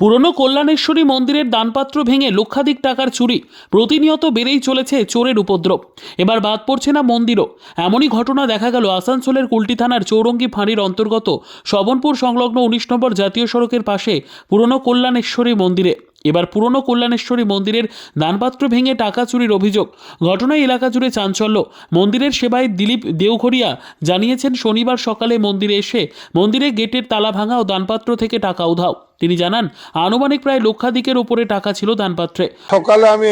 পুরনো কল্যাণেশ্বরী মন্দিরের দানপাত্র ভেঙে লক্ষাধিক টাকার চুরি। প্রতিনিয়ত বেড়েই চলেছে চোরের উপদ্রব। এবার বাদ পড়ছে না মন্দিরও। এমনই ঘটনা দেখা গেল আসানসোলের কুলটি থানার চৌরঙ্গি ফাঁড়ির অন্তর্গত শবনপুর সংলগ্ন উনিশ নম্বর জাতীয় সড়কের পাশে পুরনো কল্যাণেশ্বরী মন্দিরে। এবার পুরনো কল্যাণেশ্বরী মন্দিরের দানপাত্র ভেঙে টাকা চুরির অভিযোগ। ঘটনায় এলাকা জুড়ে চাঞ্চল্য। মন্দিরের সেবায় দিলীপ দেওঘরিয়া জানিয়েছেন, শনিবার সকালে মন্দিরে এসে মন্দিরে গেটের তালা ভাঙা ও দানপাত্র থেকে টাকা উধাও। তিনি জানান, আনুমানিক প্রায় লক্ষাধিকের ওপরে টাকা ছিল দানপাত্রে। সকালে আমি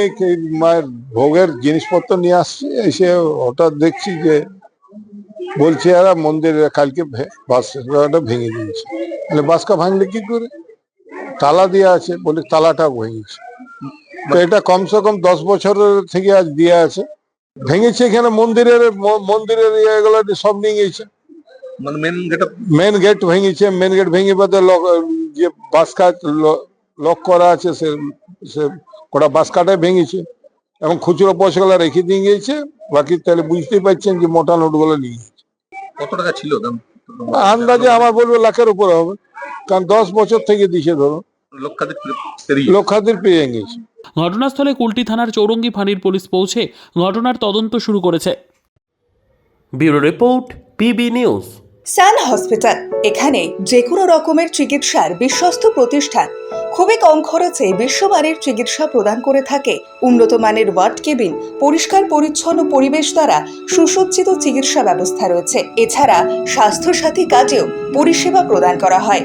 মায়ের ভোগের জিনিসপত্র নিয়ে আসছি, এসে হঠাৎ দেখছি যে বলছে এরা মন্দিরে কালকে বাসটা ভেঙে দিয়েছে। তাহলে বাসকা ভাঙলে কি করে? তালা দেওয়া আছে বলে তালাটা ভেঙেছে। তো এটা কমসে কম দশ বছরের থেকে আজ দিয়ে আছে। ভেঙেছে এখানে মন্দিরের মন্দিরের ইয়েগুলো সব নিয়ে গেছে মানে মেন যেটা মেন গেট ভেঙেছে মেন গেট ভেঙে বাদে যে বাস কাট লক করা আছে সে সে ওটা বাস কাটায় ভেঙেছে। এবং খুচরো পয়সাগুলো রেখে দিয়ে গিয়েছে। বাকি তাহলে বুঝতেই পারছেন যে মোটা নোটগুলো নিয়ে গেছে কত টাকা ছিল দাম? আন্দাজে আমার বলব লাখের উপরে হবে। কারণ দশ বছর থেকে দিছে ধরো লক্ষাধিক পেয়ে গেছে। ঘটনাস্থলে কুলটি থানার চৌরঙ্গি ফাঁড়ির পুলিশ পৌঁছে ঘটনার তদন্ত শুরু করেছে। Bureau report PB news. Sun hospital এখানে যে কোনো রকমের চিকিৎসার বিশ্বস্ত প্রতিষ্ঠান। খুবই কম খরচে বিশ্বমানের চিকিৎসা প্রদান করে থাকে। উন্নত মানের ওয়ার্ড কেবিন পরিষ্কার পরিচ্ছন্ন পরিবেশ দ্বারা সুসজ্জিত চিকিৎসা ব্যবস্থা রয়েছে। এছাড়া স্বাস্থ্যসাথী কাজেও পরিষেবা প্রদান করা হয়।